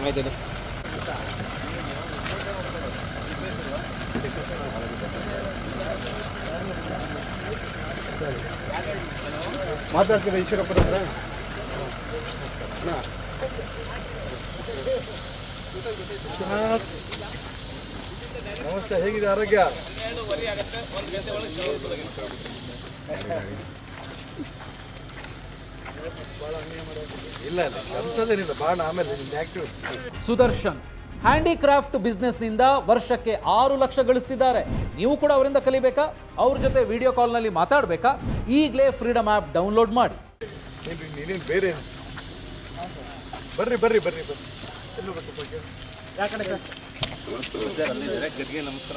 ಆಯ್ತು ಮಾತಾಡ್ತೀರಾ ಈಶ್ವರಪ್ಪನ ಹತ್ರ? ವಿಶ್ವನಾಥ್ ನಮಸ್ತೆ ಹೇಗಿದೆ ಆರೋಗ್ಯ? ಇಲ್ಲ ಇಲ್ಲ. ಅನ್ಸೋದೇನಿಲ್ಲ ಬಾಣ ಆಮೇಲೆ ಸುದರ್ಶನ್ ಹ್ಯಾಂಡಿಕ್ರಾಫ್ಟ್ ಬಿಸ್ನೆಸ್ನಿಂದ ವರ್ಷಕ್ಕೆ ಆರು ಲಕ್ಷ ಗಳಿಸ್ತಿದ್ದಾರೆ. ನೀವು ಕೂಡ ಅವರಿಂದ ಕಲಿಬೇಕಾ? ಅವ್ರ ಜೊತೆ ವಿಡಿಯೋ ಕಾಲ್ನಲ್ಲಿ ಮಾತಾಡಬೇಕಾ? ಈಗಲೇ ಫ್ರೀಡಮ್ ಆ್ಯಪ್ ಡೌನ್ಲೋಡ್ ಮಾಡಿ. ನೀನೇನು ಬೇರೆ? ಬರ್ರಿ ಬರ್ರಿ ಬರ್ರಿ ಎಲ್ಲೂ ನಮಸ್ಕಾರ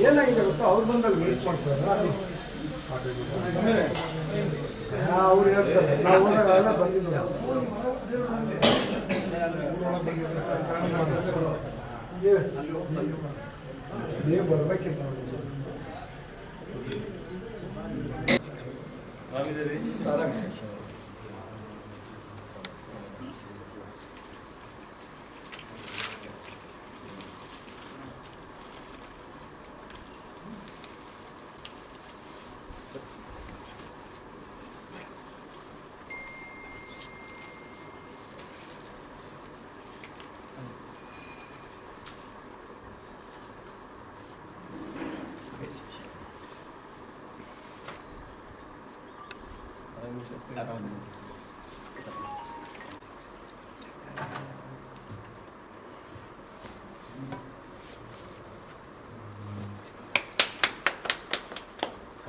ಏನಾಗಿದೆ ಗೊತ್ತಾ? ಅವ್ರು ಬಂದಾಗ ಮೀಟ್ ಮಾಡ್ತಾರಲ್ಲ ಅದು. ಅವ್ರು ಹೇಳ್ತಾರೆ. ನಾವು ಹೋದಾಗೆಲ್ಲ ನೀವು ಬರ್ಬೇಕಿತ್ತು nggak tahu nih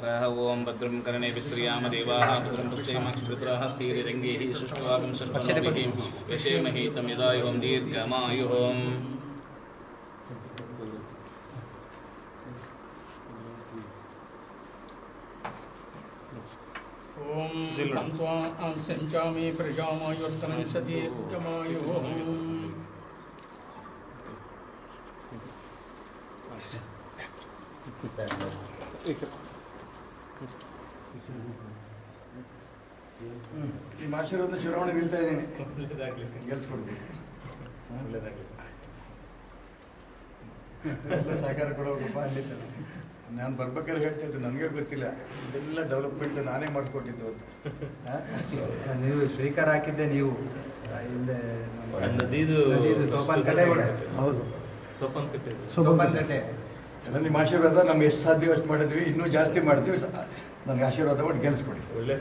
हरः भद्रं कर्णे विश्रियामदेवाः, भद्रं पश्येमक्षुद्राः स्थिरङ्गैः सुष्ठुवागं सुष्ठुभिः यशेमहि तं यदायुः दीर्घमायुः। సంత్వాం సంచామి ప్రజామాయుర్తనం చ దీర్ఘమాయు ಈ ಮಾಶೀರ್ವಾದ ಚುನಾವಣೆ ಬೀಳ್ತಾ ಇದ್ದೀನಿ ಗೆಲ್ಸ್ಕೊಡ್ಬೇಕು ಒಳ್ಳೇದಾಗಲಿ ಎಲ್ಲ ಸಹಕಾರ ಕೊಡೋದು ಖಂಡಿತ ನಾನು ಬರ್ಬೇಕಾದ್ರೆ ಹೇಳ್ತಾ ಇದ್ದೆ ನನಗೆ ಗೊತ್ತಿಲ್ಲ. ಇದೆಲ್ಲ ಡೆವಲಪ್ಮೆಂಟ್ ನಾನೇ ಮಾಡಿಸ್ಕೊಟ್ಟಿದ್ದು ಅಂತ? ನೀವು ಸ್ವೀಕಾರ ಹಾಕಿದ್ದೆ ನೀವು. ಹಿಂದೆ ನದಿದು ಸೋಪಾನ್ ಕಟ್ಟೆ ಹೌದು. ಸೋಪಾನ್ ಕಟ್ಟೆ ಸೋಪಾನ್ ಕಟ್ಟೆ. ಎಲ್ಲ ನಿಮ್ಮ ಆಶೀರ್ವಾದ ನಮ್ಗೆ ಎಷ್ಟು ಸಾಧ್ಯ ಅಷ್ಟು ಮಾಡಿದ್ವಿ. ಇನ್ನೂ ಜಾಸ್ತಿ ಮಾಡ್ತೀವಿ ನನಗೆ ಆಶೀರ್ವಾದ ಮಾಡಿ ಗೆಲ್ಸ್ಕೊಡಿ. ಒಳ್ಳೆ.